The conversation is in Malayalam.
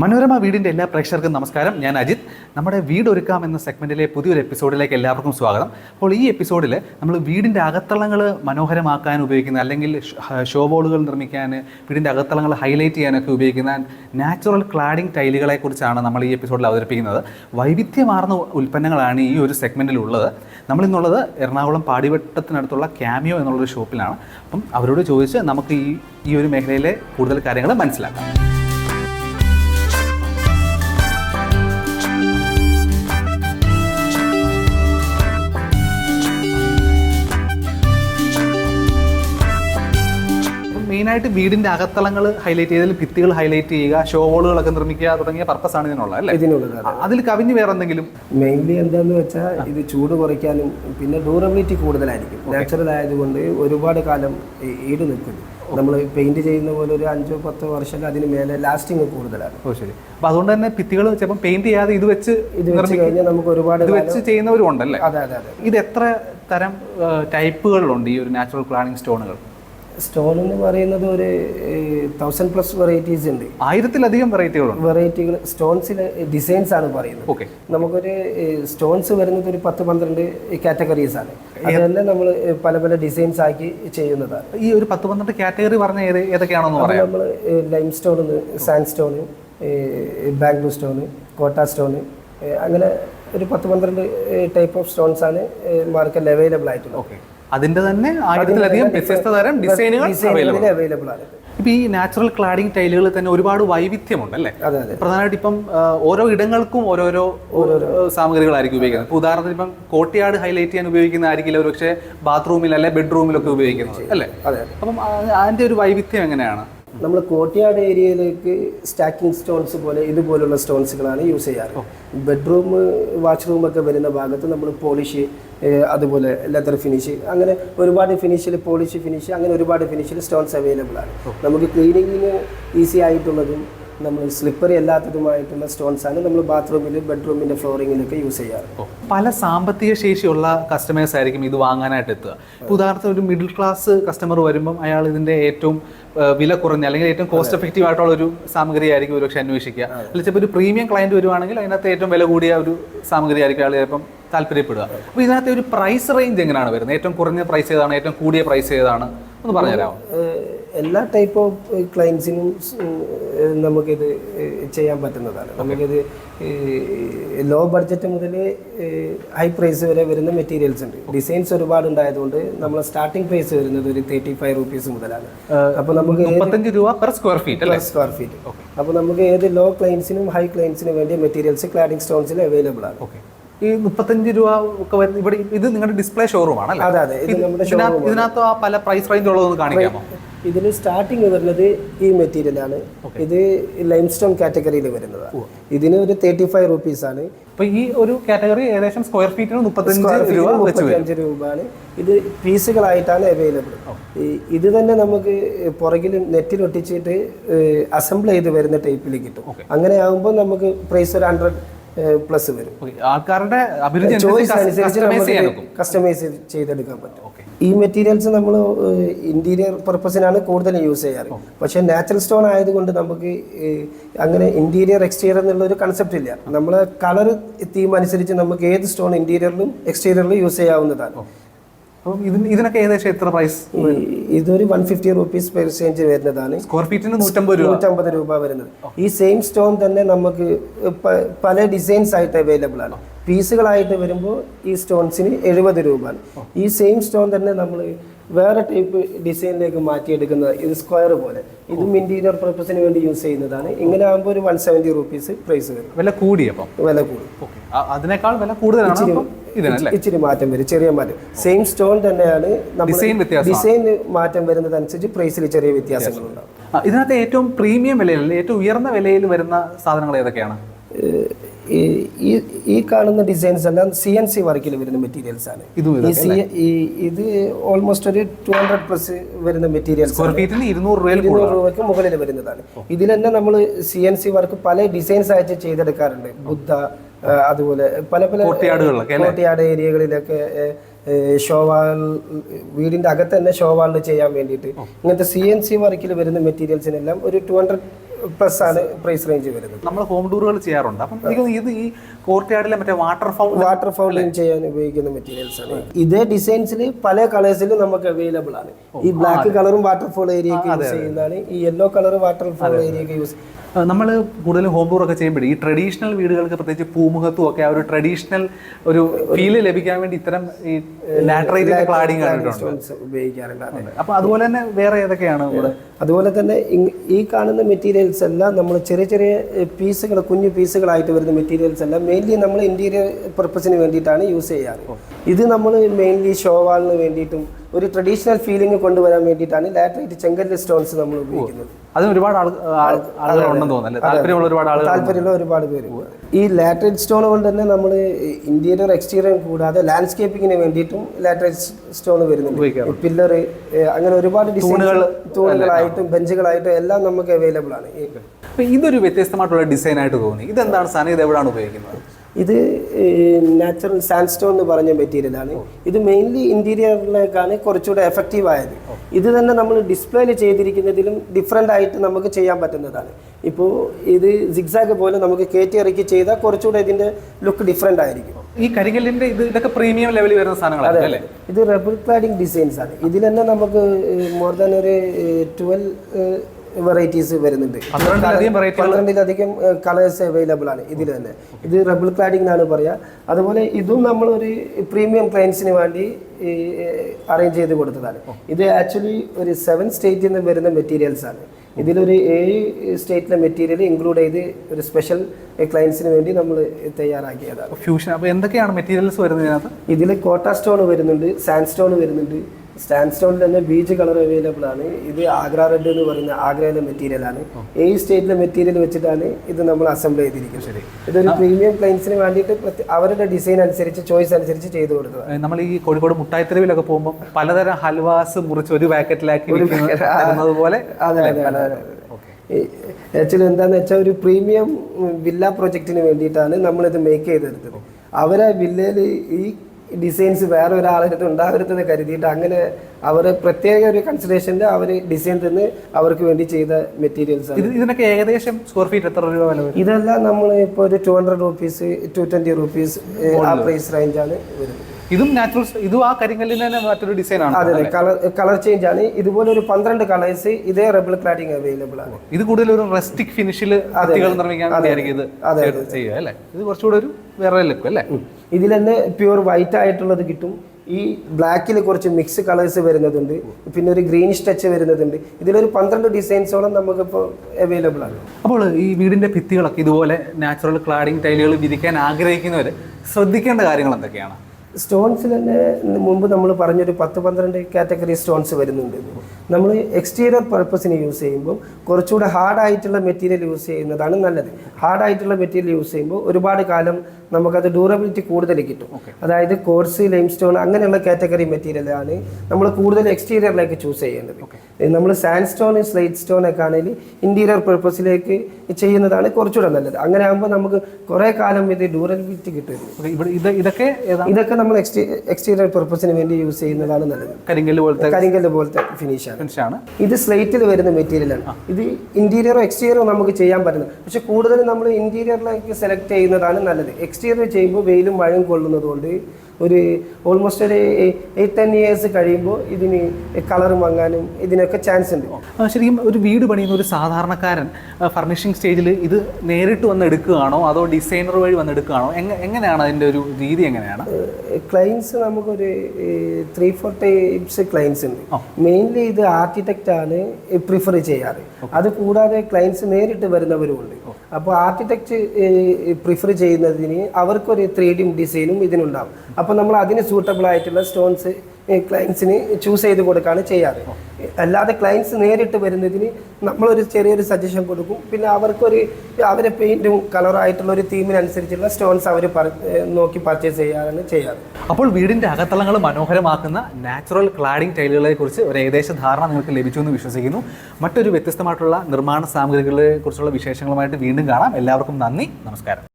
മനോരമ വീടിന്റെ എല്ലാ പ്രേക്ഷകർക്കും നമസ്കാരം. ഞാൻ അജിത്. നമ്മുടെ വീട് ഒരുക്കാം എന്ന സെഗ്മെന്റിലെ പുതിയൊരു എപ്പിസോഡിലേക്ക് എല്ലാവർക്കും സ്വാഗതം. അപ്പോൾ ഈ എപ്പിസോഡിൽ നമ്മൾ വീടിന്റെ അകത്തളങ്ങൾ മനോഹരമാക്കാൻ ഉപയോഗിക്കുന്ന അല്ലെങ്കിൽ ഷോബോളുകൾ നിർമ്മിക്കാൻ വീടിന്റെ അകത്തളങ്ങൾ ഹൈലൈറ്റ് ചെയ്യാനൊക്കെ ഉപയോഗിക്കുന്ന നാച്ചുറൽ ക്ലാഡിംഗ് ടൈലുകളെക്കുറിച്ചാണ് നമ്മൾ ഈ എപ്പിസോഡിൽ അവതരിപ്പിക്കുന്നത്. വൈവിധ്യമാർന്ന ഉൽപ്പന്നങ്ങളാണ് ഈ ഒരു സെഗ്മെന്റിലുള്ളത് നമ്മളിന്നുള്ളത് എറണാകുളം പാടിവട്ടത്തിനടുത്തുള്ള ക്യാമിയോ എന്നുള്ളൊരു ഷോപ്പിലാണ് അപ്പം അവരോട് ചോദിച്ച് നമുക്ക് ഈ ഈ ഒരു മേഖലയിലെ കൂടുതൽ കാര്യങ്ങൾ മനസ്സിലാക്കാം. മെയിനായിട്ട് വീടിന്റെ അകത്തളങ്ങൾ ഹൈലൈറ്റ് ചെയ്തതിൽ ഭിത്തികൾ ഹൈലൈറ്റ് ചെയ്യുക ഷോ വോളുകളൊക്കെ നിർമ്മിക്കുക തുടങ്ങിയ പർപ്പസ് ആണ് ഇതിനുള്ളത് അല്ലേ? ഇതിനുള്ളത് അതിൽ കവിഞ്ഞ് വേറെ എന്തെങ്കിലും? മെയിൻലി എന്താന്ന് വെച്ചാൽ ഇത് ചൂട് കുറയ്ക്കാനും പിന്നെ ഡ്യൂറബിലിറ്റി കൂടുതലായിരിക്കും. നാച്ചുറൽ ആയതുകൊണ്ട് ഒരുപാട് കാലം ഈട് നിൽക്കും. നമ്മൾ പെയിന്റ് ചെയ്യുന്ന പോലെ ഒരു അഞ്ചോ പത്തോ വർഷം അതിന് മേലെ ലാസ്റ്റിംഗ് കൂടുതലാണ്. ഓ ശരി. അപ്പൊ അതുകൊണ്ട് തന്നെ ഭിത്തികൾ ചിലപ്പോൾ പെയിന്റ് ചെയ്യാതെ ഇത് വെച്ച് ഇത് വെച്ച് കഴിഞ്ഞാൽ നമുക്ക് ഒരുപാട് ഇത് വെച്ച് ചെയ്യുന്നവരുണ്ടല്ലേ അതെ അതെ അതെ. ഇത് എത്ര തരം ടൈപ്പുകളുണ്ട് ഈ ഒരു നാച്ചുറൽ പ്ലാനിങ് സ്റ്റോണുകൾ സ്റ്റോൺ എന്ന് പറയുന്നത് ഒരു തൗസൻഡ് പ്ലസ് വെറൈറ്റീസ് ഉണ്ട്. ആയിരത്തിലധികം വെറൈറ്റികൾ വെറൈറ്റികൾ സ്റ്റോൺസിലെ ഡിസൈൻസ് ആണ് പറയുന്നത്. ഓക്കെ നമുക്കൊരു സ്റ്റോൺസ് വരുന്നത് ഒരു പത്ത് പന്ത്രണ്ട് കാറ്റഗറീസ് ആണ്. അതെല്ലാം നമ്മൾ പല പല ഡിസൈൻസ് ആക്കി ചെയ്യുന്നതാണ്. ഈ ഒരു പത്ത് പന്ത്രണ്ട് കാറ്റഗറി പറഞ്ഞ ഏത് ഏതൊക്കെയാണെന്ന് പറയാം? നമ്മൾ limestone sandstone Bangalore stone Kota stone അങ്ങനെ ഒരു പത്ത് പന്ത്രണ്ട് ടൈപ്പ് ഓഫ് സ്റ്റോൺസ് ആണ് മാർക്കറ്റിൽ അവൈലബിൾ ആയിട്ടുള്ളത്. ഓക്കെ അതിന്റെ തന്നെ ആയിരത്തിലധികം വ്യത്യസ്ത തരം ഡിസൈനുകൾ അവൈലബിൾ ആണ് ഇപ്പൊ ഈ നാച്ചുറൽ ക്ലാഡിംഗ് ടൈലുകളിൽ തന്നെ ഒരുപാട് വൈവിധ്യമുണ്ട് അല്ലേ? പ്രധാനമായിട്ട് ഇപ്പം ഓരോ ഇടങ്ങൾക്കും ഓരോരോ സാമഗ്രികളായിരിക്കും ഉപയോഗിക്കുന്നത്. ഇപ്പൊ ഉദാഹരണത്തിന് ഇപ്പം കോട്ടയാട് ഹൈലൈറ്റ് ചെയ്യാൻ ഉപയോഗിക്കുന്ന ആയിരിക്കില്ല ഒരു പക്ഷേ ബാത്റൂമിൽ അല്ലെ ബെഡ്റൂമിലൊക്കെ ഉപയോഗിക്കുന്നത് അല്ലേ? അപ്പം അതിന്റെ ഒരു വൈവിധ്യം എങ്ങനെയാണ്? നമ്മൾ കോട്ടയാട് ഏരിയയിലേക്ക് സ്റ്റാക്കിംഗ് സ്റ്റോൺസ് പോലെ ഇതുപോലുള്ള സ്റ്റോൺസുകളാണ് യൂസ് ചെയ്യാറ്. ബെഡ്റൂം വാഷ്റൂം ഒക്കെ വരുന്ന ഭാഗത്ത് നമ്മൾ പോളിഷ് അതുപോലെ ലെതർ ഫിനിഷ് അങ്ങനെ ഒരുപാട് ഫിനിഷിൽ പോളിഷ് ഫിനിഷ് അങ്ങനെ ഒരുപാട് ഫിനിഷിൽ സ്റ്റോൺസ് അവൈലബിൾ ആണ്. നമുക്ക് ക്ലീനിങ്ങിന് ഈസി ആയിട്ടുള്ളതും നമ്മൾ സ്ലിപ്പറി അല്ലാത്തതുമായിട്ടുള്ള സ്റ്റോൺസ് ആണ് നമ്മൾ ബാത്റൂമിൽ ബെഡ്റൂമിന്റെ ഫ്ലോറിങ്ങിലൊക്കെ യൂസ് ചെയ്യാറ്. പല സാമ്പത്തിക ശേഷിയുള്ള കസ്റ്റമേഴ്സ് ആയിരിക്കും ഇത് വാങ്ങാനായിട്ട് എത്തുക. ഉദാഹരണത്തിന് ഒരു മിഡിൽ ക്ലാസ് കസ്റ്റമർ വരുമ്പം അയാൾ ഇതിന്റെ ഏറ്റവും വില കുറഞ്ഞ അല്ലെങ്കിൽ ഏറ്റവും കോസ്റ്റ് എഫക്റ്റീവ് ആയിട്ടുള്ള ഒരു സാമഗ്രി ആയിരിക്കും ഒരുപക്ഷെ അന്വേഷിക്കുക. അല്ലെങ്കിൽ ചിലപ്പോൾ ഒരു പ്രീമിയം ക്ലയന്റ് വരുവാണെങ്കിൽ അതിനകത്ത് ഏറ്റവും വില കൂടിയ ഒരു സാമഗ്രി ആയിരിക്കും അയാൾ ചിലപ്പം താല്പര്യപ്പെടുക. അപ്പോൾ ഇതിനകത്ത് ഒരു പ്രൈസ് റേഞ്ച് എങ്ങനെയാണ് വരുന്നത്? ഏറ്റവും കുറഞ്ഞ പ്രൈസ് ഏതാണ്? ഏറ്റവും കൂടിയ പ്രൈസ് ഏതാണ്? ഒന്ന് പറഞ്ഞുതരാമോ? എല്ലാ ടൈപ്പ് ഓഫ് ക്ലയൻസിനും നമുക്കിത് ചെയ്യാൻ പറ്റുന്നതാണ്. നമുക്കിത് ലോ ബഡ്ജറ്റ് മുതൽ ഹൈ പ്രൈസ് വരെ വരുന്ന മെറ്റീരിയൽസ് ഉണ്ട്. ഡിസൈൻസ് ഒരുപാട് ഉണ്ടായതുകൊണ്ട് നമ്മൾ സ്റ്റാർട്ടിംഗ് പ്രൈസ് വരുന്നത് ഒരു തേർട്ടി ഫൈവ് റുപ്പീസ് മുതലാണ് അപ്പോൾ നമുക്ക് മുപ്പത്തഞ്ച് രൂപ per square feet square feet അപ്പോൾ നമുക്ക് ഏത് ലോ ക്ലയൻസിനും ഹൈ ക്ലയൻസിനും വേണ്ടി മെറ്റീരിയൽസ് ക്ലാഡിംഗ് സ്റ്റോൺസിൽ അവൈലബിൾ ആണ്. ഓക്കെ. ഈ മുപ്പത്തഞ്ച് രൂപ ഒക്കെ വരുന്ന ഇവിടെ ഇത് നിങ്ങളുടെ ഡിസ്പ്ലേ ഷോറൂം ആണല്ലേ അതെ അതെ ഇത് നമ്മുടെ ഇതിനകത്ത് ഇതിനകത്ത് ആ പല പ്രൈസ് റേഞ്ച് ഉള്ളതൊന്ന് കാണിക്കാമോ? ഇതിൽ സ്റ്റാർട്ടിങ് വരുന്നത് ഈ മെറ്റീരിയലാണ് ഇത് ലൈം സ്റ്റോൺ കാറ്റഗറിയിൽ വരുന്നത്. ഇതിന് ഒരു തേർട്ടി ഫൈവ് റുപ്പീസ് ആണ്. അപ്പൊ ഈ ഒരു കാറ്റഗറി ഏകദേശം സ്ക്വയർ ഫീറ്റിന് മുപ്പത്തഞ്ച് രൂപ ആണ് രൂപയാണ്. ഇത് പീസുകളായിട്ടാണ് അവൈലബിൾ ഇത് തന്നെ നമുക്ക് പുറകിൽ നെറ്റിൽ ഒട്ടിച്ചിട്ട് അസംബിൾ ചെയ്ത് വരുന്ന ടൈപ്പിൽ കിട്ടും. അങ്ങനെ ആകുമ്പോൾ നമുക്ക് പ്രൈസ് ഒരു ഹൺഡ്രഡ് പ്ലസ് വരും. ആൾക്കാരുടെ ചോയ്സ് അനുസരിച്ച് നമുക്ക് കസ്റ്റമൈസ് ചെയ്തെടുക്കാൻ പറ്റും. ഈ മെറ്റീരിയൽസ് നമ്മൾ ഇന്റീരിയർ പർപ്പസിനാണ് കൂടുതൽ യൂസ് ചെയ്യാറ്. പക്ഷേ നാച്ചുറൽ സ്റ്റോൺ ആയതുകൊണ്ട് നമുക്ക് അങ്ങനെ ഇന്റീരിയർ എക്സ്റ്റീരിയർ എന്നുള്ള ഒരു കൺസെപ്റ്റ് ഇല്ല. നമ്മൾ കളർ തീം അനുസരിച്ച് നമുക്ക് ഏത് സ്റ്റോൺ ഇന്റീരിയറിലും എക്സ്റ്റീരിയറിലും യൂസ് ചെയ്യാവുന്നതാണ്. അപ്പം ഇതിനൊക്കെ ഏകദേശം എത്ര പ്രൈസ് ഇതൊരു one fifty rupees per change വരുന്നതാണ്. സ്ക്വയർ ഫീറ്റിന് നൂറ്റമ്പത് രൂപ. വരുന്നത്. ഈ സെയിം സ്റ്റോൺ തന്നെ നമുക്ക് പല ഡിസൈൻസ് ആയിട്ട് അവൈലബിൾ ആണ്. പീസുകളായിട്ട് വരുമ്പോൾ ഈ സ്റ്റോൺസിന് എഴുപത് രൂപ ഈ സെയിം സ്റ്റോൺ തന്നെ നമ്മൾ വേറെ ടൈപ്പ് ഡിസൈനിലേക്ക് മാറ്റിയെടുക്കുന്നത് ഇത് സ്ക്വയർ പോലെ. ഇതും ഇന്റീരിയർ പർപ്പസിന് വേണ്ടി യൂസ് ചെയ്യുന്നതാണ്. ഇങ്ങനെ ആകുമ്പോൾ ഒരു വൺ സെവന്റി റുപ്പീസ് പ്രൈസ് വരും. വില കൂടി അപ്പം വില കൂടും. ഓക്കെ അതിനേക്കാൾ വില കൂടുതലാണ് ഇച്ചിരി മാറ്റം വരും ചെറിയ മാറ്റം. സെയിം സ്റ്റോൺ തന്നെയാണ് ഡിസൈൻ മാറ്റം വരുന്നതനുസരിച്ച് പ്രൈസിൽ ചെറിയ വ്യത്യാസങ്ങളുണ്ടാവും ഇതിനകത്ത് ഏറ്റവും പ്രീമിയം വിലയിൽ ഏറ്റവും ഉയർന്ന വിലയിൽ വരുന്ന സാധനങ്ങൾ ഏതൊക്കെയാണ്? ഈ ഈ- കാണുന്ന ഡിസൈൻസ് എല്ലാം സി എൻ സി വർക്കിൽ വരുന്ന മെറ്റീരിയൽസ് ആണ്. ഈ സി ഇത് ഓൾമോസ്റ്റ് ഒരു ടു ഹൺഡ്രഡ് പ്ലസ് വരുന്ന മെറ്റീരിയൽസ് ഇരുന്നൂറ് രൂപയ്ക്ക് മുകളിൽ വരുന്നതാണ്. ഇതിൽ തന്നെ നമ്മൾ സി എൻ സി വർക്ക് പല ഡിസൈൻസ് ആയിട്ട് ചെയ്തെടുക്കാറുണ്ട്. ബുദ്ധ അതുപോലെ പല പല കോട്ടയാട് ഏരിയകളിലൊക്കെ ഷോവാൾ വീടിന്റെ അകത്ത് തന്നെ ഷോവാളിൽ ചെയ്യാൻ വേണ്ടിയിട്ട് ഇങ്ങനത്തെ സി എൻ സി വർക്കിൽ വരുന്ന മെറ്റീരിയൽസിനെല്ലാം ഒരു ടു ഹൺഡ്രഡ് പ്ലസ് ആണ് പ്രൈസ് റേഞ്ച് വരുന്നത്. നമ്മൾ ഹോം ടൂറുകൾ ചെയ്യാറുണ്ട്. അപ്പം എനിക്ക് തോന്നുന്നു ഇത് ഈ കോർട്ട് യാർഡിലെ മറ്റേ വാട്ടർ ഫൗൾ വാട്ടർ ഫൗണ്ടൈൻ ചെയ്യാൻ ഉപയോഗിക്കുന്ന മെറ്റീരിയൽസ് ആണ്. ഇതേ ഡിസൈൻസിൽ പല കളേഴ്സിലും നമുക്ക് അവൈലബിൾ ആണ്. ഈ ബ്ലാക്ക് കളറും വാട്ടർ ഫോൾ ഏരിയക്ക് യൂസ് ചെയ്യുന്നതാണ്. ഈ യെല്ലോ കളർ വാട്ടർ ഫോൾ ഏരിയക്ക് യൂസ് നമ്മൾ കൂടുതലും ഹോം ടൂർ ഒക്കെ ചെയ്യുമ്പോൾ ഈ ട്രഡീഷണൽ വീടുകൾക്ക് പ്രത്യേകിച്ച് പൂമുഖത്തും ഒക്കെ ആ ഒരു ട്രഡീഷണൽ ഒരു ഫീൽ ലഭിക്കാൻ വേണ്ടി ഇത്തരം ഈ ലാറ്ററൈറ്റ് സ്റ്റോൺസ് ഉപയോഗിക്കാറുണ്ട്. അപ്പോൾ അപ്പൊ അതുപോലെ തന്നെ വേറെ ഏതൊക്കെയാണ് ഇവിടെ? അതുപോലെ തന്നെ ഈ കാണുന്ന മെറ്റീരിയൽസ് എല്ലാം നമ്മൾ ചെറിയ ചെറിയ പീസുകൾ കുഞ്ഞു പീസുകളായിട്ട് വരുന്ന മെറ്റീരിയൽസ് എല്ലാം മെയിൻലി നമ്മൾ ഇന്റീരിയർ പർപ്പസിന് വേണ്ടിയിട്ടാണ് യൂസ് ചെയ്യാറ്. ഇത് നമ്മൾ മെയിൻലി ഷോവാളിന് വേണ്ടിയിട്ടും ഒരു ട്രഡീഷണൽ ഫീലിംഗ് കൊണ്ടുവരാൻ വേണ്ടിയിട്ടാണ് ലാറ്ററൈറ്റ് ചെങ്കല്ല് സ്റ്റോൺസ് നമ്മൾ ഉപയോഗിക്കുന്നത്. അതിന് ഒരുപാട് ആളുകളുണ്ടെന്ന് തോന്നുന്നല്ലേ താല്പര്യമുള്ള ഒരുപാട് ആളുകൾ താല്പര്യമുള്ള ഒരുപാട് പേര്. ഈ ലാറ്ററൈറ്റ് കൊണ്ട് തന്നെ നമ്മൾ ഇന്റീരിയർ എക്സ്റ്റീരിയർ കൂടാതെ ലാൻഡ്സ്കേപ്പിങ്ങിന് വേണ്ടിയിട്ടും ലാറ്ററൈറ്റ് സ്റ്റോൺ വരുന്നുണ്ട്. പില്ലർ അങ്ങനെ ഒരുപാട് ഡിസൈനുകൾ തൂണുകളായിട്ടും ബെഞ്ചുകളായിട്ടും എല്ലാം നമുക്ക് അവൈലബിൾ ആണ്. ഇതൊരു വ്യത്യസ്തമായിട്ടുള്ള ഡിസൈൻ ആയിട്ട് തോന്നി. ഇതെന്താണ്? സാധനം ഇത് എവിടെയാണ് ഉപയോഗിക്കുന്നത്? ഇത് നാച്ചുറൽ സാൻഡ്സ്റ്റോൺ എന്ന് പറഞ്ഞ മെറ്റീരിയലാണ് ഇത് മെയിൻലി ഇന്റീരിയറിലേക്കാണ് കുറച്ചുകൂടെ എഫക്റ്റീവ് ആയത്. ഇത് തന്നെ നമ്മൾ ഡിസ്പ്ലേയിൽ ചെയ്തിരിക്കുന്നതിലും ഡിഫറെന്റ് ആയിട്ട് നമുക്ക് ചെയ്യാൻ പറ്റുന്നതാണ്. ഇപ്പോൾ ഇത് സിഗ്സാഗ് പോലെ നമുക്ക് കയറ്റി ഇറക്കി ചെയ്താൽ കുറച്ചുകൂടെ ഇതിന്റെ ലുക്ക് ഡിഫറെന്റ് ആയിരിക്കും. ഈ കരിങ്കല്ലിന്റെ ഇത് ഇതൊക്കെ പ്രീമിയം ലെവലിൽ വരുന്ന സാധനങ്ങളാണ് അല്ലേ? ഇത് റബ്ബർ ക്ലാഡിംഗ് ഡിസൈൻസ് ആണ്. ഇതിൽ തന്നെ നമുക്ക് മോർ ദാൻ ഒരു ട്വൽവ് വെറൈറ്റീസ് വരുന്നുണ്ട്. പന്ത്രണ്ടിലധികം കളേഴ്സ് അവൈലബിൾ ആണ് ഇതിൽ തന്നെ. ഇത് റബിൾ ക്ലാഡിംഗ് എന്നാണ് പറയുക അതുപോലെ ഇതും നമ്മൾ ഒരു പ്രീമിയം ക്ലയൻസിന് വേണ്ടി അറേഞ്ച് ചെയ്ത് കൊടുത്തതാണ്. ഇത് ആക്ച്വലി ഒരു സെവൻ സ്റ്റേറ്റിൽ നിന്ന് വരുന്ന മെറ്റീരിയൽസ് ആണ്. ഇതിലൊരു ഏഴ് സ്റ്റേറ്റിലെ മെറ്റീരിയൽ ഇൻക്ലൂഡ് ചെയ്ത് ഒരു സ്പെഷ്യൽ ക്ലയൻസിന് വേണ്ടി നമ്മൾ തയ്യാറാക്കിയതാണ്. ഫ്യൂഷൻ അപ്പോൾ എന്തൊക്കെയാണ് മെറ്റീരിയൽസ് വരുന്നത് ഇതിൽ കോട്ട സ്റ്റോൺ വരുന്നുണ്ട് സാൻഡ് സ്റ്റോൺ വരുന്നുണ്ട് സാൻഡ് സ്റ്റോണിൽ തന്നെ ബീച്ച് കളർ അവൈലബിൾ ആണ്. ഇത് ആഗ്ര റെഡ് എന്ന് പറയുന്ന ആഗ്രയിലെ മെറ്റീരിയൽ ആണ്. ഏഴ് സ്റ്റേറ്റിലെ മെറ്റീരിയൽ വെച്ചിട്ടാണ് ഇത് നമ്മൾ അസംബിൾ ചെയ്തിരിക്കുന്നത്. ശരി. ഇതൊരു പ്രീമിയം ക്ലയൻസിന് വേണ്ടിയിട്ട് അവരുടെ ഡിസൈൻ അനുസരിച്ച് ചോയ്സ് അനുസരിച്ച് ചെയ്തു കൊടുക്കുക നമ്മൾ ഈ കോഴിക്കോട് മുട്ടായിത്തെരുവിലൊക്കെ പോകുമ്പോൾ പലതരം ഹൽവാസ് മുറിച്ച് ഒരു പാക്കറ്റിലാക്കി പോലെ അതെ അതെ അതെ ആക്ച്വലി എന്താന്ന് വെച്ചാൽ ഒരു പ്രീമിയം വില്ല പ്രൊജക്റ്റിന് വേണ്ടിയിട്ടാണ് നമ്മളിത് മേക്ക് ചെയ്തെടുത്തത്. അവരെ വില്ലയിൽ ഈ ഡിസൈൻസ് വേറെ ഒരാളെടുത്ത് ഉണ്ടാകരുതെന്ന് കരുതിയിട്ട് അങ്ങനെ അവർ പ്രത്യേക ഒരു കൺസിഡറേഷനിൽ അവർ ഡിസൈൻ തന്ന് അവർക്ക് വേണ്ടി ചെയ്ത മെറ്റീരിയൽസ് ആണ്. ഇതിനൊക്കെ ഏകദേശം സ്ക്വയർ ഫീറ്റ് എത്ര രൂപ വില വരും? ഇതെല്ലാം നമ്മൾ ഇപ്പോൾ ഒരു two hundred rupees two twenty rupees ആ പ്രൈസ് റേഞ്ചാണ് വരുന്നത്. ഇതും നാച്ചുറൽ ഇതും ആ കരിങ്കല്ലിന് തന്നെ മറ്റൊരു ഡിസൈൻ ആണ്. അതെ കളർ കളർ ചേഞ്ച് ആണ്. ഇതുപോലെ ഒരു പന്ത്രണ്ട് കളേഴ്സ് ഇതേ റബിൾ ക്ലാഡിംഗ് അവൈലബിൾ ആണ്. ഇത് കൂടുതൽ ഒരു റെസ്റ്റിക് ഫിനിഷിൽ അതികൾ നിർമ്മിക്കാൻ ഇത് ചെയ്യുക അല്ലേ? ഇത് കുറച്ചുകൂടെ ഒരു വേറെ ലുക്ക് അല്ലേ? ഇതിൽ തന്നെ പ്യുവർ വൈറ്റ് ആയിട്ടുള്ളത് കിട്ടും. ഈ ബ്ലാക്കിൽ കുറച്ച് മിക്സ് കളേഴ്സ് വരുന്നതുണ്ട്. പിന്നെ ഒരു ഗ്രീനിഷ് ടച്ച് വരുന്നതുണ്ട്. ഇതിലൊരു പന്ത്രണ്ട് ഡിസൈൻസോളം നമുക്കിപ്പോൾ അവൈലബിൾ ആണ്. അപ്പോൾ ഈ വീടിന്റെ ഭിത്തികളൊക്കെ ഇതുപോലെ നാച്ചുറൽ ക്ലാഡിംഗ് ടൈലുകൾ വിരിക്കാൻ ആഗ്രഹിക്കുന്നവർ ശ്രദ്ധിക്കേണ്ട കാര്യങ്ങൾ എന്തൊക്കെയാണ്? സ്റ്റോൺസിൽ തന്നെ മുമ്പ് നമ്മൾ പറഞ്ഞൊരു പത്ത് പന്ത്രണ്ട് കാറ്റഗറി സ്റ്റോൺസ് വരുന്നുണ്ട്. നമ്മൾ എക്സ്റ്റീരിയർ പർപ്പസിന് യൂസ് ചെയ്യുമ്പോൾ കുറച്ചുകൂടെ ഹാർഡായിട്ടുള്ള മെറ്റീരിയൽ യൂസ് ചെയ്യുന്നതാണ് നല്ലത്. ഹാർഡായിട്ടുള്ള മെറ്റീരിയൽ യൂസ് ചെയ്യുമ്പോൾ ഒരുപാട് കാലം നമുക്കത് ഡ്യൂറബിലിറ്റി കൂടുതൽ കിട്ടും. അതായത് കോഴ്സ് ലൈം സ്റ്റോൺ അങ്ങനെയുള്ള കാറ്റഗറി മെറ്റീരിയലാണ് നമ്മൾ കൂടുതൽ എക്സ്റ്റീരിയറിലേക്ക് ചൂസ് ചെയ്യേണ്ടത്. നമ്മൾ സാൻഡ് സ്റ്റോൺ സ്ലൈറ്റ് സ്റ്റോൺ ഒക്കെ ആണെങ്കിൽ ഇന്റീരിയർ പർപ്പസിലേക്ക് ചെയ്യുന്നതാണ് കുറച്ചുകൂടെ നല്ലത്. അങ്ങനെ ആകുമ്പോൾ നമുക്ക് കുറേ കാലം ഇത് ഡ്യൂറബിലിറ്റി കിട്ടും. ഇത് ഇതൊക്കെ ഇതൊക്കെ നമ്മൾ എക്സ്റ്റീരിയർ പർപ്പസിന് വേണ്ടി യൂസ് ചെയ്യുന്നതാണ് നല്ലത്. കരിങ്കല്ല് പോലത്തെ കരിങ്കല്ല് പോലത്തെ ഫിനിഷ് ആണ്. ഫിനിഷാണ് ഇത് സ്ലേറ്റിൽ വരുന്ന മെറ്റീരിയലാണ് ഇത് ഇന്റീരിയറോ എക്സ്റ്റീരിയറോ നമുക്ക് ചെയ്യാൻ പറ്റുന്നത്. പക്ഷെ കൂടുതലും നമ്മൾ ഇന്റീരിയറിലേക്ക് സെലക്ട് ചെയ്യുന്നതാണ് നല്ലത്. എക്സ്റ്റീരിയർ ചെയ്യുമ്പോൾ വെയിലും മഴയും കൊള്ളുന്നത് കൊണ്ട് ഒരു ഓൾമോസ്റ്റ് ഒരു എയ്റ്റ് ടെൻ ഇയേഴ്സ് കഴിയുമ്പോൾ ഇതിന് കളർ മങ്ങാനും ഇതിനൊക്കെ ചാൻസ് ഉണ്ട്. ശരിക്കും ഒരു വീട് പണിയുന്ന ഒരു സാധാരണക്കാരൻ ഫർണിഷിംഗ് സ്റ്റേജിൽ ഇത് നേരിട്ട് വന്ന് എടുക്കുകയാണോ? അതോ ഡിസൈനർ വഴി വന്ന് എടുക്കുകയാണോ? എങ്ങ എങ്ങനെയാണ് അതിന്റെ ഒരു രീതി എങ്ങനെയാണ്? ക്ലയൻസ് നമുക്കൊരു ത്രീ ഫോർ ടൈപ്സ് ക്ലയൻസ് ഉണ്ട്. മെയിൻലി ഇത് ആർക്കിടെക്റ്റ് ആണ് പ്രിഫർ ചെയ്യാറ്. അത് കൂടാതെ ക്ലയൻസ് നേരിട്ട് വരുന്നവരുമുണ്ട് അപ്പോൾ ആർക്കിടെക്റ്റ് പ്രിഫർ ചെയ്യുന്നതിന് അവർക്കൊരു ത്രീ ഡി ഡിസൈനും ഇതിനുണ്ടാവും. അപ്പോൾ നമ്മൾ അതിന് സൂട്ടബിൾ ആയിട്ടുള്ള സ്റ്റോൺസ് ക്ലയൻസിന് ചൂസ് ചെയ്ത് കൊടുക്കുകയാണ് ചെയ്യാറ്. അല്ലാതെ ക്ലയൻസ് നേരിട്ട് വരുന്നതിന് നമ്മളൊരു ചെറിയൊരു സജഷൻ കൊടുക്കും. പിന്നെ അവർക്കൊരു അവരെ പെയിന്റും കളറായിട്ടുള്ള ഒരു തീമിനനുസരിച്ചുള്ള സ്റ്റോൺസ് അവർ നോക്കി പർച്ചേസ് ചെയ്യാറാണ് ചെയ്യാറ്. അപ്പോൾ വീടിന്റെ അകത്തളങ്ങൾ മനോഹരമാക്കുന്ന നാച്ചുറൽ ക്ലാഡിംഗ് ടൈലുകളെ കുറിച്ച് ഒരു ഏകദേശ ധാരണ നിങ്ങൾക്ക് ലഭിച്ചു എന്ന് വിശ്വസിക്കുന്നു. മറ്റൊരു വ്യത്യസ്തമായിട്ടുള്ള നിർമ്മാണ സാമഗ്രികളെ കുറിച്ചുള്ള വിശേഷങ്ങളുമായിട്ട് വീണ്ടും കാണാം. എല്ലാവർക്കും നന്ദി. നമസ്കാരം.